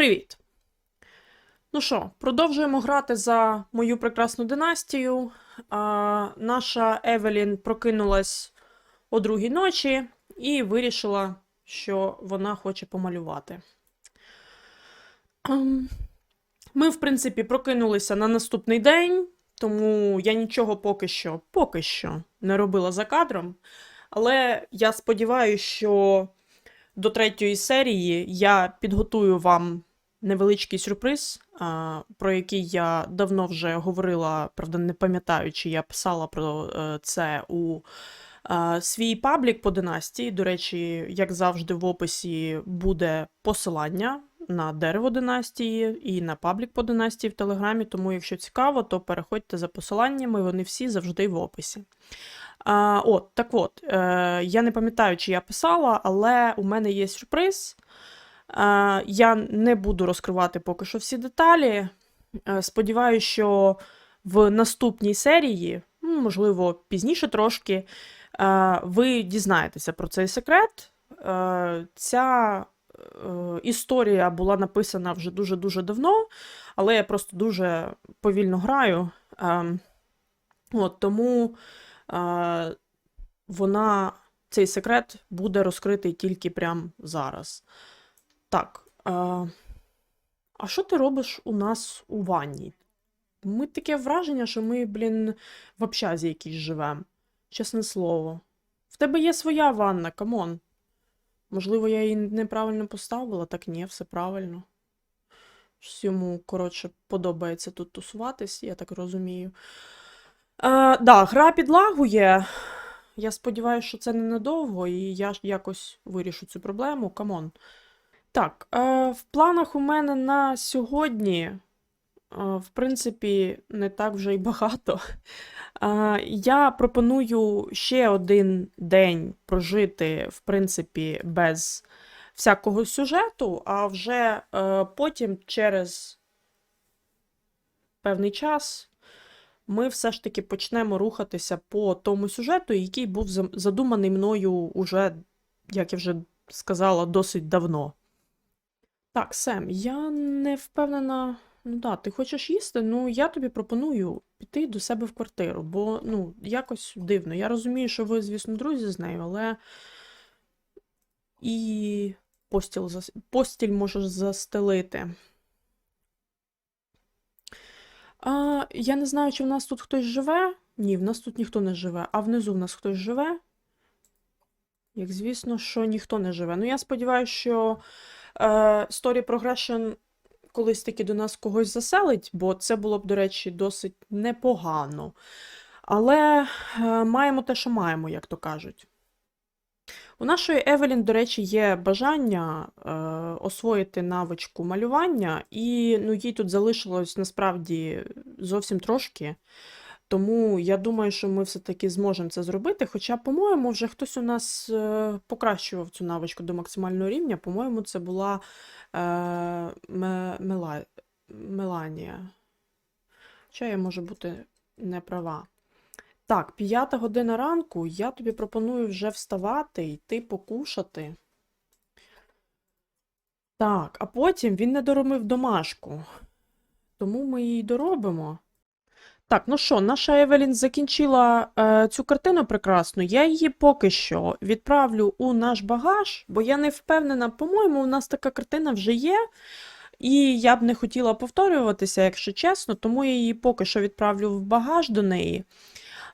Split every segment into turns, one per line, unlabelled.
Привіт! Ну що, продовжуємо грати за мою прекрасну династію. А, наша Евелін прокинулась о другій ночі і вирішила, що вона хоче помалювати. Ем, Ми, в принципі, прокинулися на наступний день, тому я нічого поки що, поки що не робила за кадром. Але я сподіваюся, що до третьої серії я підготую вам невеличкий сюрприз, про який я давно вже говорила, правда, не пам'ятаю, чи я писала про е, це у е, свій паблік по династії. До речі, як завжди, в описі буде посилання на дерево династії і на паблік по династії в Телеграмі. Тому, якщо цікаво, то переходьте за посиланнями, вони всі завжди в описі. А, от, так от, е, я не пам'ятаю, чи я писала, але у мене є сюрприз. Е, я не буду розкривати поки що всі деталі. Е, сподіваюся, що в наступній серії, ну, можливо, пізніше трошки, е, ви дізнаєтеся про цей секрет. Ця історія була написана вже дуже-дуже давно, але я просто дуже повільно граю. Е, от, тому вона, цей секрет буде розкритий тільки прямо зараз. Так. Е, а що ти робиш у нас у ванні? Ми таке враження, що ми, блін, в общазі якійсь живемо. Чесне слово. В тебе є своя ванна, камон. Можливо, я її неправильно поставила, так ні, все правильно. Щось коротше, подобається тут тусуватись, я так розумію. Е, да, гра підлагує. Я сподіваюся, що це ненадовго, і я якось вирішу цю проблему. Камон. Так, е, в планах у мене на сьогодні, е, в принципі, не так вже й багато. Е, я пропоную ще один день прожити, в принципі, без всякого сюжету, а вже потім через певний час ми все ж таки почнемо рухатися по тому сюжету, який був задуманий мною уже, як я вже сказала, досить давно. Так, Сем, я не впевнена. Ну да, ти хочеш їсти? Ну я тобі пропоную піти до себе в квартиру, бо ну якось дивно. Я розумію, що ви, звісно, друзі з нею, але і постіль, зас... постіль можеш застелити. А, я не знаю, чи в нас тут хтось живе. Ні, в нас тут ніхто не живе, а внизу в нас хтось живе. Як звісно, що ніхто не живе. Ну, я сподіваюся, що Story Progression колись таки до нас когось заселить, бо це було б, до речі, досить непогано. Але е, маємо те, що маємо, як то кажуть. У нашої Евелін, до речі, є бажання е, освоїти навичку малювання, і ну, їй тут залишилось насправді зовсім трошки. Тому я думаю, що ми все-таки зможемо це зробити. Хоча, по-моєму, вже хтось у нас е, покращував цю навичку до максимального рівня. По-моєму, це була е, Ме- Мела... Меланія. Хоча я можу бути не права. Так, п'ята година ранку. Я тобі пропоную вже вставати, йти покушати. Так, а потім він не доробив домашку. Тому ми її доробимо. Так, ну що, наша Евелін закінчила е, цю картину прекрасну. Я її поки що відправлю у наш багаж, бо я не впевнена, по-моєму, у нас така картина вже є. І я б не хотіла повторюватися, якщо чесно, тому я її поки що відправлю в багаж до неї.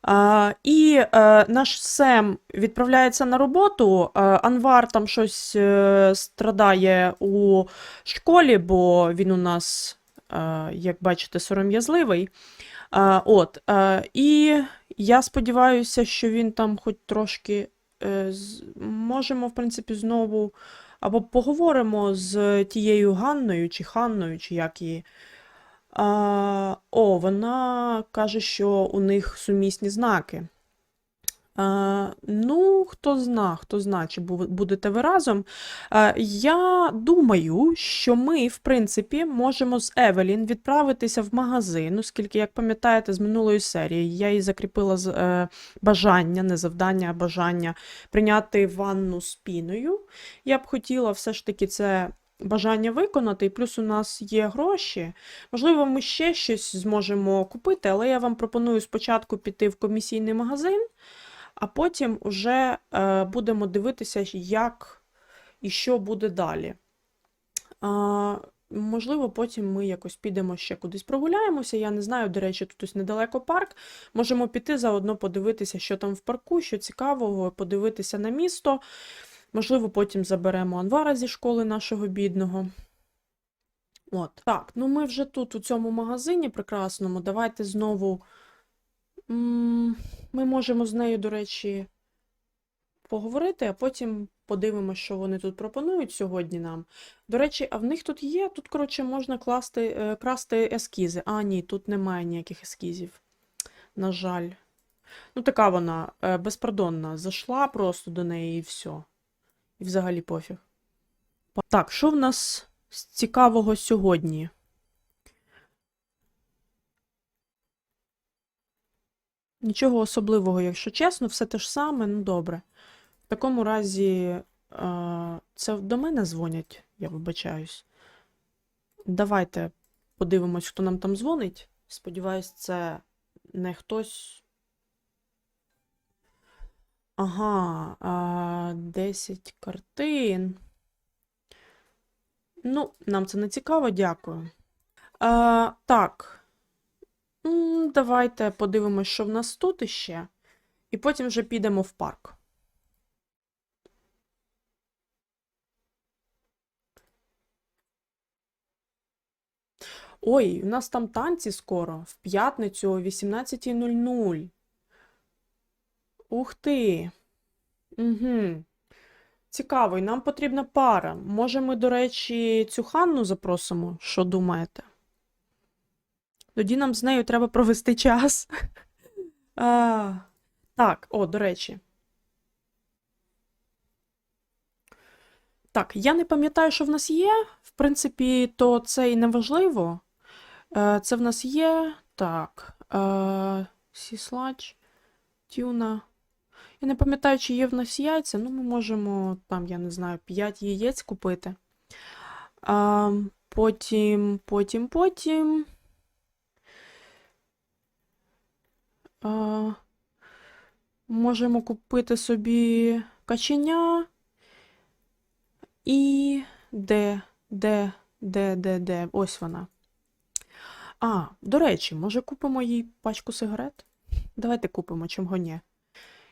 А, і е, наш Сем відправляється на роботу. Е, Анвар там щось е, страдає у школі, бо він у нас, е, як бачите, сором'язливий. А, от, а, і я сподіваюся, що він там хоч трошки е, з- можемо, в принципі, знову або поговоримо з тією Ганною чи Ханною, чи як її. А, о, вона каже, що у них сумісні знаки. Ну, хто зна, хто зна, чи будете ви разом. Я думаю, що ми, в принципі, можемо з Евелін відправитися в магазин, оскільки, як пам'ятаєте, з минулої серії я їй закріпила е, бажання, не завдання, а бажання прийняти ванну з піною. Я б хотіла все ж таки це бажання виконати, і плюс у нас є гроші. Можливо, ми ще щось зможемо купити, але я вам пропоную спочатку піти в комісійний магазин, а потім вже е, будемо дивитися, як і що буде далі. Можливо, потім ми якось підемо ще кудись прогуляємося. Я не знаю, до речі, тут ось недалеко парк. Можемо піти заодно подивитися, що там в парку, що цікавого, подивитися на місто. Можливо, потім заберемо Анвара зі школи нашого бідного. От. Так, ну ми вже тут, у цьому магазині прекрасному. Давайте знову. Ми можемо з нею, до речі, поговорити, а потім подивимося, що вони тут пропонують сьогодні нам. До речі, а в них тут є, тут, коротше, можна класти, е, красти ескізи. А, ні, тут немає ніяких ескізів. На жаль. Ну, така вона е, безпардонна. Зайшла просто до неї і все. І взагалі пофіг. Так, що в нас цікавого сьогодні? Нічого особливого, якщо чесно, все те ж саме, ну добре. В такому разі, е, це до мене дзвонять, я вибачаюсь. Давайте подивимось, хто нам там дзвонить. Сподіваюсь, це не хтось. Ага, а, 10 картин. Ну, нам це не цікаво, дякую. А, так. Давайте подивимось, що в нас тут іще. І потім вже підемо в парк. Ой, у нас там танці скоро, в п'ятницю о 18.00. Ух ти. Угу. Цікаво, і нам потрібна пара. Може, ми, до речі, цю Ханну запросимо? Що думаєте? Тоді нам з нею треба провести час. А, так, о, до речі. Так, я не пам'ятаю, що в нас є. В принципі, то це і не важливо. Е, Це в нас є. Так. е, Сіслач, тюна. Я не пам'ятаю, чи є в нас яйця. Ну, ми можемо, там, я не знаю, 5 яєць купити. Потім, потім, потім. А, можемо купити собі каченя. І де, де, де, де, де? Ось вона. А, до речі, може купимо їй пачку сигарет? Давайте купимо, чим ні.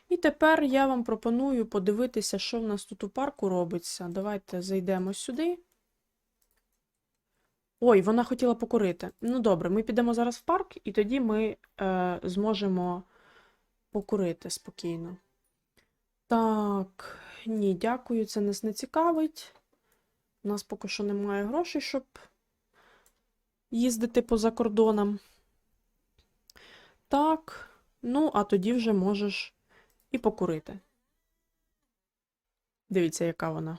І тепер я вам пропоную подивитися, що в нас тут у парку робиться. Давайте зайдемо сюди. Ой, вона хотіла покурити. Ну добре, ми підемо зараз в парк, і тоді ми е, зможемо покурити спокійно. Так, ні, дякую, це нас не цікавить. У нас поки що немає грошей, щоб їздити поза кордоном. Так, ну, а тоді вже можеш і покурити. Дивіться, яка вона.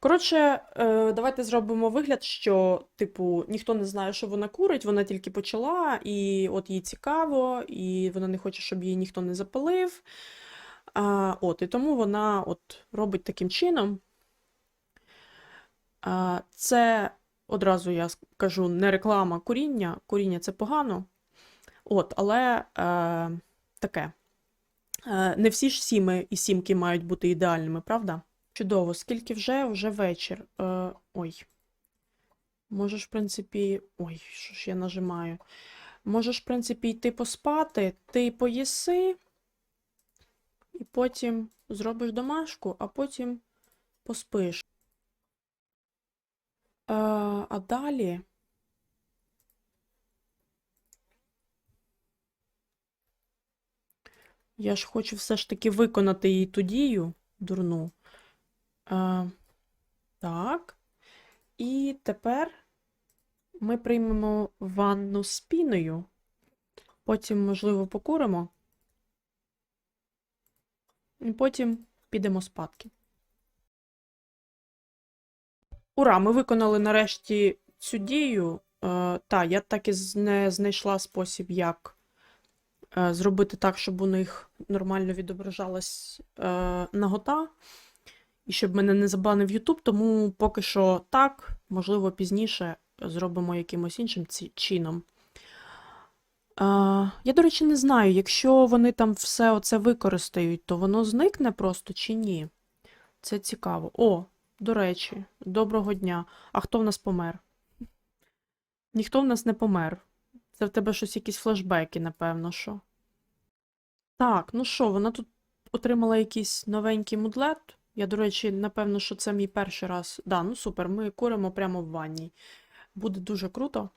Коротше, е, давайте зробимо вигляд, що, типу, ніхто не знає, що вона курить, вона тільки почала, і от їй цікаво, і вона не хоче, щоб її ніхто не запалив. А, от, І тому вона от робить таким чином. А, це одразу я скажу не реклама куріння. Куріння це погано. От, але е, таке. Е, не всі ж сіми і сімки мають бути ідеальними, правда? Чудово, скільки вже? Вже вечір. Е, ой. Можеш, в принципі. Ой, що ж я нажимаю? Можеш, в принципі, йти поспати, ти поїси, і потім зробиш домашку, а потім поспиш. Е, а далі. Я ж хочу все ж таки виконати її ту дію дурну. Е, так. І тепер ми приймемо ванну з піною. Потім, можливо, покуримо. І потім підемо спадки. Ура! Ми виконали нарешті цю дію. Е, та, я так і не знайшла спосіб, як е, зробити так, щоб у них нормально відображалась е, нагота. І щоб мене не забанив YouTube, тому поки що так, можливо, пізніше зробимо якимось іншим чином. Я, до речі, не знаю, якщо вони там все оце використають, то воно зникне просто чи ні? Це цікаво. О, до речі, доброго дня. А хто в нас помер? Ніхто в нас не помер. Це в тебе щось якісь флешбеки, напевно, що. Так, ну що, вона тут отримала якийсь новенький мудлет. Я, до речі, напевно, що це мій перший раз. Да, ну супер, ми куримо прямо в ванній. Буде дуже круто.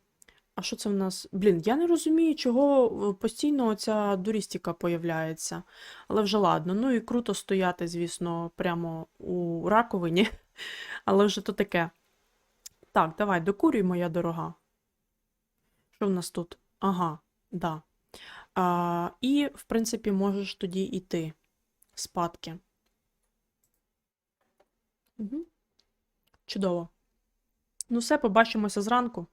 А що це в нас? Блін, я не розумію, чого е, постійно оця дурістіка появляється. Але вже ладно. Ну і круто стояти, звісно, прямо у раковині. Але вже то таке. Так, давай, докурюй, моя дорога. Що в нас тут? Ага, да. А, і, в принципі, можеш тоді йти спадки. Угу. Чудово. Ну, все, побачимося зранку.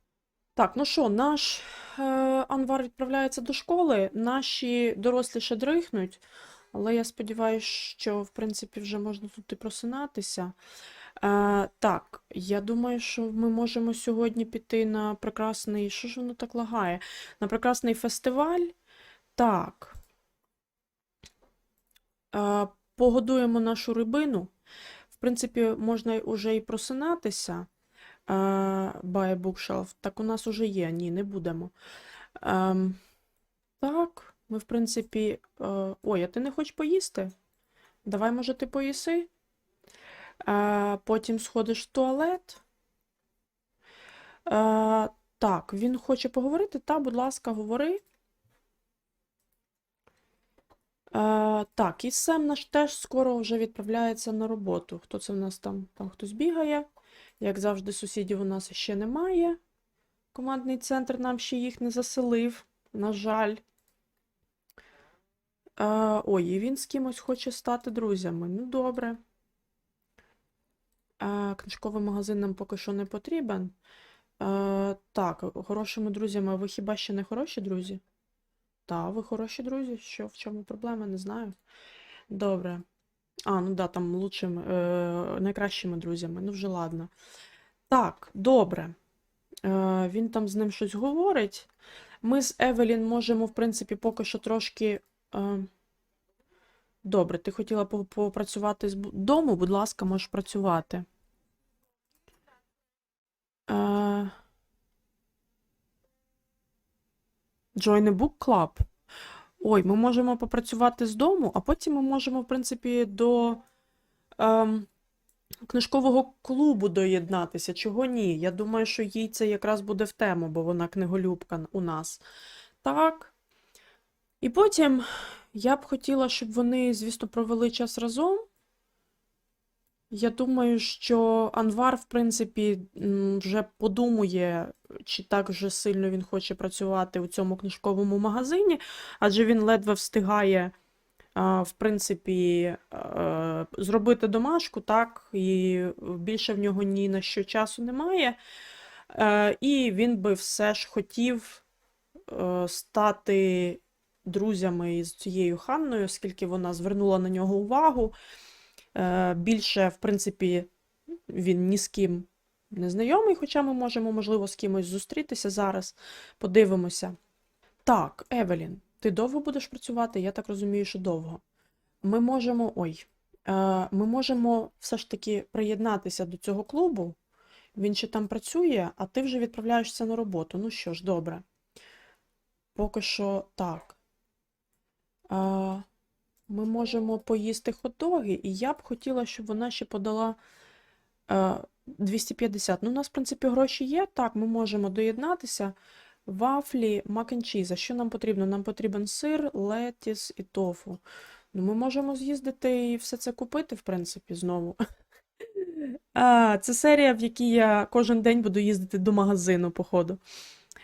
Так, ну що, наш е, Анвар відправляється до школи, наші дорослі ще дрихнуть, але я сподіваюся, що, в принципі, вже можна тут і просинатися. Е, так, я думаю, що ми можемо сьогодні піти на прекрасний. Що ж воно так лагає? На прекрасний фестиваль. Так. Е, погодуємо нашу рибину. Принципі, можна вже і просинатися. Е, Buy bookshelf. Так у нас уже є. Ні, не будемо. Ем, так, ми, в принципі. Е, ой, а ти не хочеш поїсти? Давай, може, ти поїси? Е, потім сходиш в туалет. Так, він хоче поговорити. Та, будь ласка, говори. Е, так, і Сем наш теж скоро вже відправляється на роботу. Хто це в нас там? Там хтось бігає. Як завжди, сусідів у нас ще немає. Командний центр нам ще їх не заселив, на жаль. Е, ой, і він з кимось хоче стати друзями. Ну, добре. Е, книжковий магазин нам поки що не потрібен. Е, так, хорошими друзями, ви хіба ще не хороші друзі? Так, ви хороші друзі. Що, в чому проблема? Не знаю. Добре. А, ну да, там лучшими, е, найкращими друзями. Ну, вже ладно. Так, добре. Е, він там з ним щось говорить. Ми з Евелін можемо, в принципі, поки що трошки. Е... Добре, ти хотіла попрацювати з дому, будь ласка, можеш працювати. Е... Join a book club. Ой, ми можемо попрацювати з дому, а потім ми можемо, в принципі, до ем, книжкового клубу доєднатися. Чого ні? Я думаю, що їй це якраз буде в тему, бо вона книголюбка у нас. Так. І потім я б хотіла, щоб вони, звісно, провели час разом. Я думаю, що Анвар, в принципі, вже подумує, чи так вже сильно він хоче працювати у цьому книжковому магазині, адже він ледве встигає, в принципі, е, зробити домашку, так, і більше в нього ні на що часу немає. Е, І він би все ж хотів е, стати друзями із цією Ханною, оскільки вона звернула на нього увагу. Е, Більше, в принципі, він ні з ким не знайомий, хоча ми можемо, можливо, з кимось зустрітися зараз. Подивимося. Так, Евелін, ти довго будеш працювати? Я так розумію, що довго. Ми можемо. Ой, е, ми можемо все ж таки приєднатися до цього клубу. Він ще там працює, а ти вже відправляєшся на роботу. Ну що ж, добре. Поки що так. Ми можемо поїсти хот-доги, і я б хотіла, щоб вона ще подала е, 250. Ну, у нас, в принципі, гроші є. Так, ми можемо доєднатися. Вафлі, мак н чіз. Що нам потрібно? Нам потрібен сир, летіс і тофу. Ну, ми можемо з'їздити і все це купити, в принципі, знову. А, це серія, в якій я кожен день буду їздити до магазину, походу.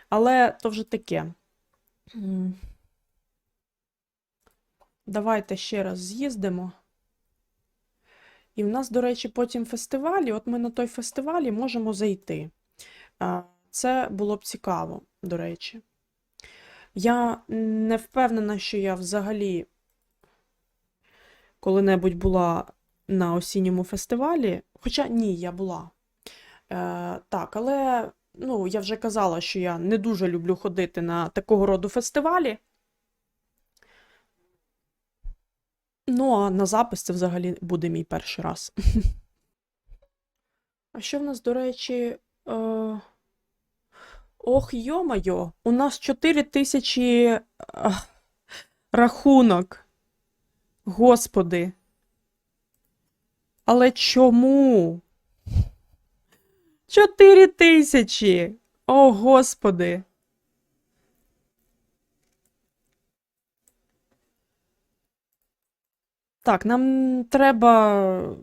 Але то вже таке. Давайте ще раз з'їздимо. І в нас, до речі, потім фестивалі. От ми на той фестивалі можемо зайти. Це було б цікаво, до речі. Я не впевнена, що я взагалі коли-небудь була на осінньому фестивалі. Хоча ні, я була. Е, так, але ну, я вже казала, що я не дуже люблю ходити на такого роду фестивалі. Ну, а на запис це взагалі буде мій перший раз. А що в нас, до речі. Е... Ох, йо-майо, у нас 4 тисячі е, рахунок. Господи. Але чому? 4 тисячі. О, Господи. Так, нам треба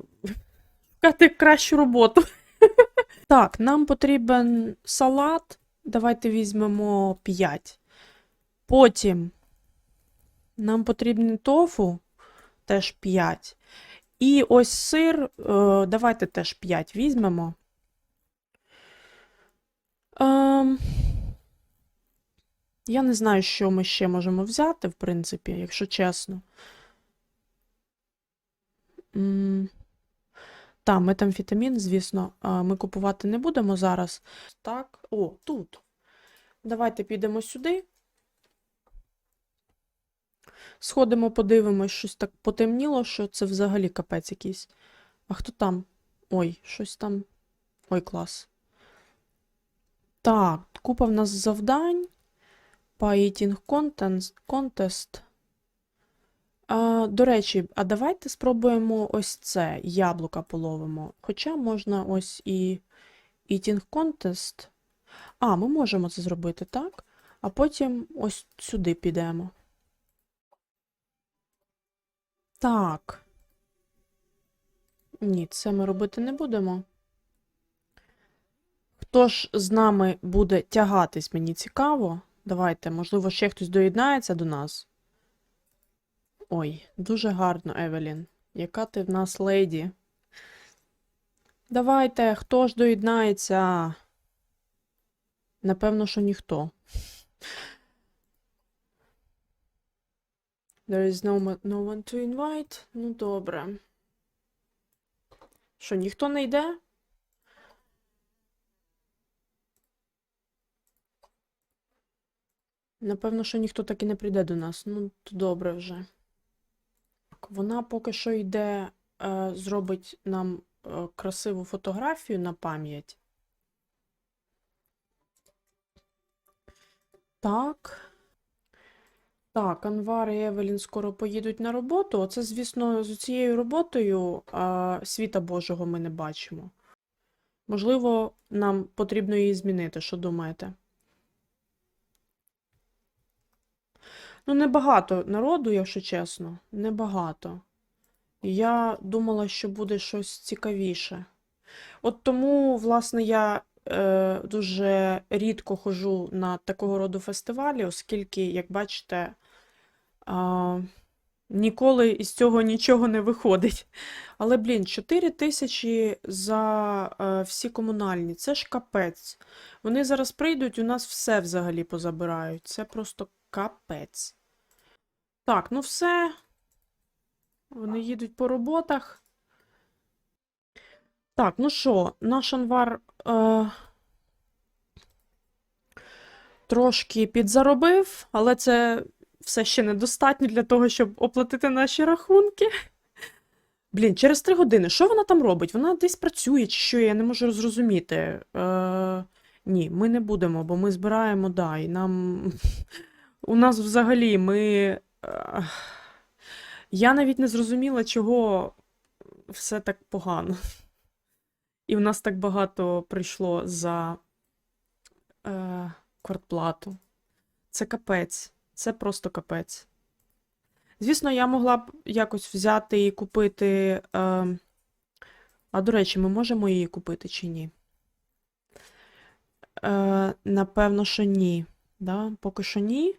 шукати кращу роботу. Так, нам потрібен салат. Давайте візьмемо 5. Потім нам потрібен тофу, теж 5. І ось сир, е, давайте теж 5 візьмемо. Ем, я не знаю, що ми ще можемо взяти, в принципі, якщо чесно. Та, метамфетамін, звісно, ми купувати не будемо зараз. Так, о, тут. Давайте підемо сюди. Сходимо, подивимось, щось так потемніло, що це взагалі капець якийсь. А хто там? Ой, щось там. Ой, клас. Так, купа в нас завдань. Painting Contest. А, до речі, а давайте спробуємо ось це яблука половимо. Хоча можна ось і Eating Contest. А, ми можемо це зробити, так? А потім ось сюди підемо. Так. Ні, це ми робити не будемо. Хто ж з нами буде тягатись, мені цікаво. Давайте, можливо, ще хтось доєднається до нас. Ой, дуже гарно, Евелін. Яка ти в нас леді? Давайте, хто ж доєднається? Напевно, що ніхто. There is no, no one to invite. Ну, добре. Що, ніхто не йде? Напевно, що ніхто так і не прийде до нас. Ну, то добре вже. Вона поки що йде, е, зробить нам е, красиву фотографію на пам'ять. Так. Так, Анвар і Евелін скоро поїдуть на роботу. Оце, звісно, з цією роботою а, світа Божого ми не бачимо. Можливо, нам потрібно її змінити, що думаєте? Ну, небагато народу, якщо чесно, небагато. Я думала, що буде щось цікавіше. От тому, власне, я е, дуже рідко ходжу на такого роду фестивалі, оскільки, як бачите, а, ніколи із цього нічого не виходить. Але, блін, 4 тисячі за е, всі комунальні, це ж капець. Вони зараз прийдуть, у нас все взагалі позабирають. Це просто капець. Так, ну все. Вони їдуть по роботах. Так, ну що, наш Анвар е, трошки підзаробив, але це все ще недостатньо для того, щоб оплатити наші рахунки. Блін, через три години. Що вона там робить? Вона десь працює чи що, я не можу зрозуміти. Е, ні, ми не будемо, бо ми збираємо, да, і нам. У нас взагалі ми. е, Я навіть не зрозуміла, чого все так погано. І в нас так багато прийшло за е, квартплату. Це капець. Це просто капець. Звісно, я могла б якось взяти і купити. Е, а до речі, ми можемо її купити чи ні? Е, напевно, що ні. Да? Поки що ні.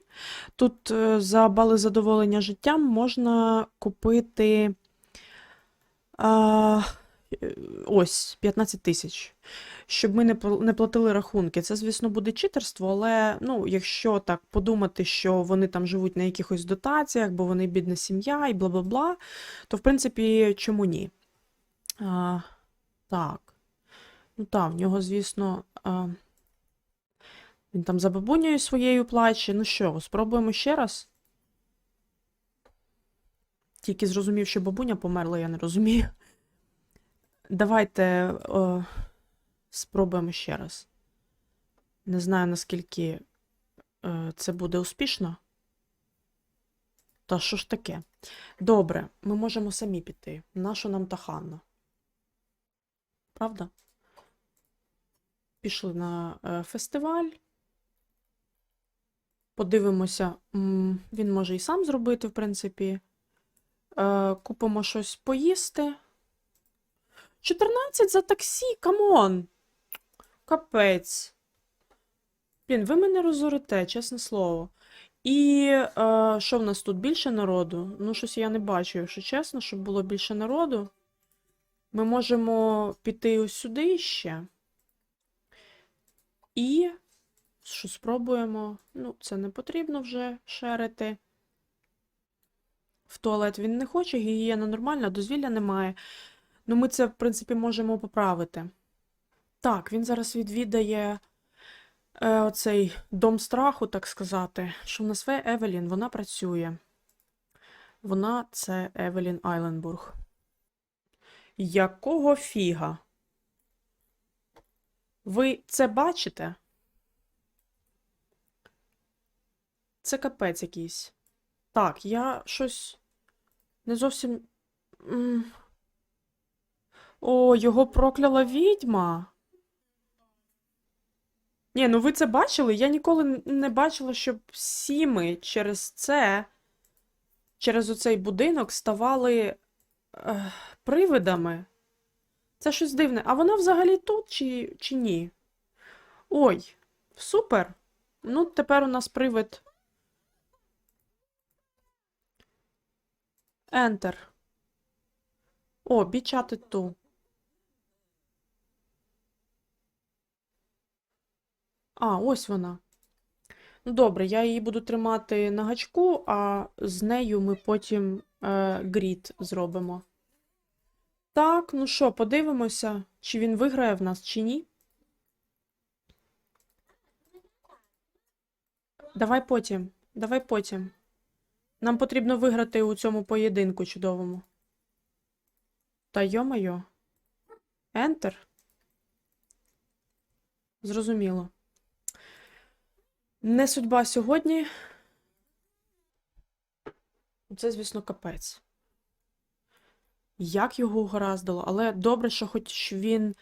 Тут е, за бали задоволення життям можна купити. А, е, ось 15 тисяч. Щоб ми не не платили рахунки. Це, звісно, буде читерство, але ну, якщо так подумати, що вони там живуть на якихось дотаціях, бо вони бідна сім'я і бла-бла-бла, то в принципі чому ні? А, так. Ну так, в нього, звісно, а, він там за бабунею своєю плаче. Ну що, спробуємо ще раз. Тільки зрозумів, що бабуня померла, я не розумію. Давайте о, спробуємо ще раз. Не знаю, наскільки е, це буде успішно. Та що ж таке? Добре, ми можемо самі піти. Нащо нам та Ханна? Правда? Пішли на е, фестиваль. Подивимося, він може і сам зробити, в принципі. Е, купимо щось поїсти. 14 за таксі, камон! Капець. Блін, ви мене розорите, чесне слово. І е, що в нас тут більше народу? Ну, щось я не бачу, якщо чесно, щоб було більше народу. Ми можемо піти ось сюди ще. І що спробуємо? Ну, це не потрібно вже шерити. В туалет він не хоче, гігієна нормальна, дозвілля немає. Ну, ми це, в принципі, можемо поправити. Так, він зараз відвідає е, оцей дом страху, так сказати. Що в нас є Евелін, вона працює. Вона це Евелін Айленбург. Якого фіга? Ви це бачите? Це капець якийсь. Так, я щось не зовсім. О, його прокляла відьма. Ні, ну ви це бачили? Я ніколи не бачила, щоб всі ми через це, через оцей будинок ставали е, привидами. Це щось дивне. А вона взагалі тут чи, чи ні? Ой, супер. Ну, тепер у нас привид. Enter. О, бічати ту. А, ось вона. Ну, добре, я її буду тримати на гачку, а з нею ми потім е, грід зробимо. Так, ну що, подивимося, чи він виграє в нас, чи ні. Давай потім. Давай потім. Нам потрібно виграти у цьому поєдинку чудовому. Та йо-моє. Enter. Зрозуміло. Не судьба сьогодні. Це, звісно, капець. Як його угораздило, але добре, що хоч він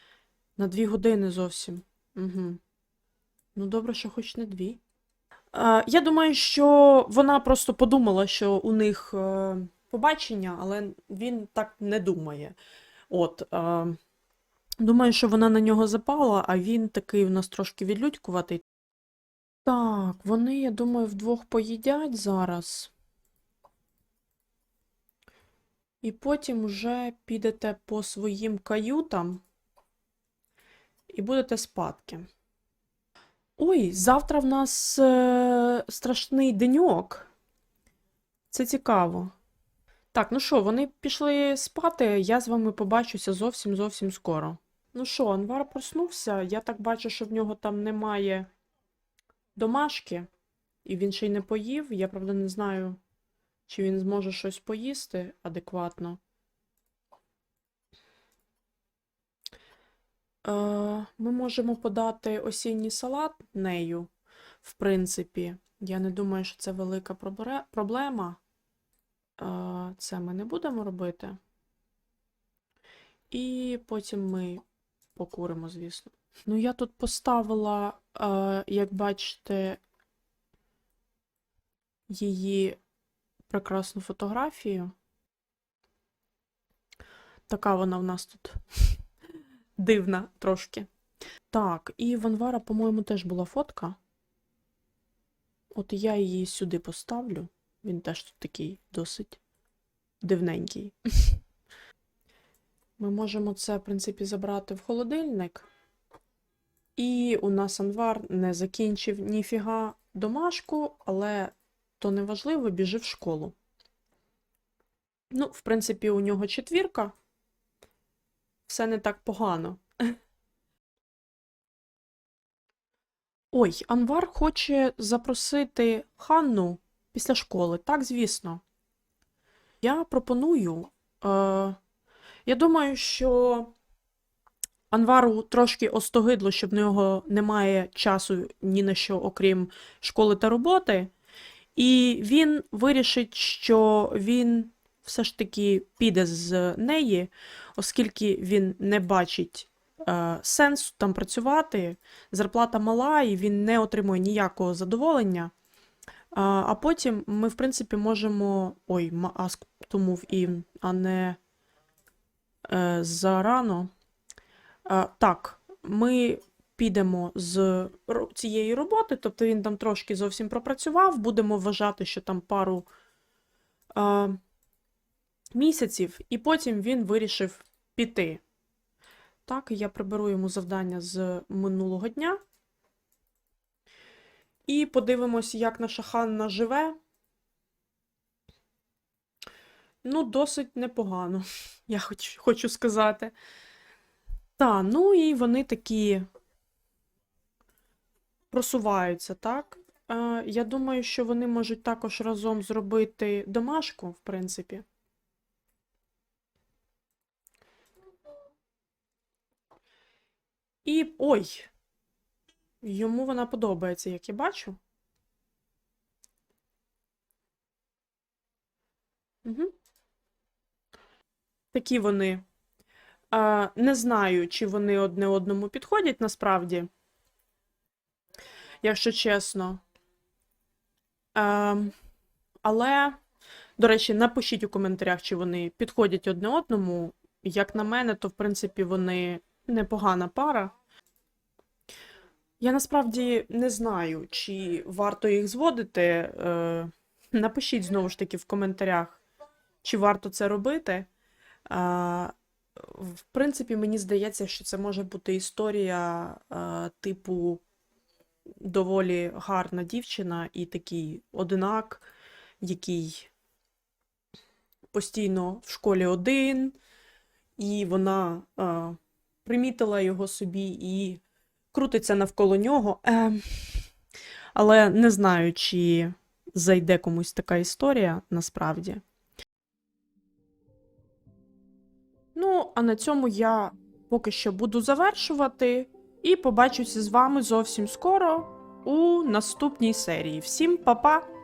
на дві години зовсім. Угу. Ну, добре, що хоч не дві. Е, я думаю, що вона просто подумала, що у них е, побачення, але він так не думає. От. Е, думаю, що вона на нього запала, а він такий у нас трошки відлюдькуватий. Так, вони, я думаю, вдвох поїдять зараз. І потім вже підете по своїм каютам і будете спадки. Ой, завтра в нас е, страшний деньок. Це цікаво. Так, ну що, вони пішли спати, я з вами побачуся зовсім зовсім скоро. Ну що, Анвар проснувся. Я так бачу, що в нього там немає домашки, і він ще й не поїв. Я, правда, не знаю, чи він зможе щось поїсти адекватно. Ми можемо подати осінній салат нею, в принципі. Я не думаю, що це велика проблема. Е, це ми не будемо робити. І потім ми покуримо, звісно. Ну, я тут поставила, е, як бачите, її прекрасну фотографію. Така вона в нас тут дивна трошки. Так, і в Анвара, по-моєму, теж була фотка. От я її сюди поставлю. Він теж тут такий досить дивненький. Ми можемо це, в принципі, забрати в холодильник. І у нас Анвар не закінчив ніфіга домашку, але то не важливо, біжи в школу. Ну, в принципі, у нього четвірка. Все не так погано. Ой, Анвар хоче запросити Ханну після школи. Так, звісно. Я пропоную. Е, я думаю, що Анвару трошки остогидло, що в нього немає часу ні на що, окрім школи та роботи. І він вирішить, що він все ж таки піде з неї, оскільки він не бачить е, сенсу там працювати, зарплата мала, і він не отримує ніякого задоволення. А, потім ми, в принципі, можемо. Ой, ма- аск тому в а не е, зарано. А, так, ми підемо з цієї роботи, тобто він там трошки зовсім пропрацював, будемо вважати, що там пару а, місяців, і потім він вирішив піти. Так, я приберу йому завдання з минулого дня. І подивимось, як наша Ханна живе. Ну, досить непогано, я хоч, хочу сказати. Та, ну і вони такі просуваються, так? Е, я думаю, що вони можуть також разом зробити домашку, в принципі. І ой, йому вона подобається, як я бачу. Угу. Такі вони. Не знаю, чи вони одне одному підходять насправді, якщо чесно. Ем, але, до речі, напишіть у коментарях, чи вони підходять одне одному. Як на мене, то в принципі вони непогана пара. Я насправді не знаю, чи варто їх зводити. Е, напишіть знову ж таки в коментарях, чи варто це робити. А, в принципі, мені здається, що це може бути історія е, типу доволі гарна дівчина і такий одинак, який постійно в школі один, і вона е, примітила його собі і крутиться навколо нього. Е, але не знаю, чи зайде комусь така історія насправді. Ну, а на цьому я поки що буду завершувати. І побачуся з вами зовсім скоро у наступній серії. Всім па-па!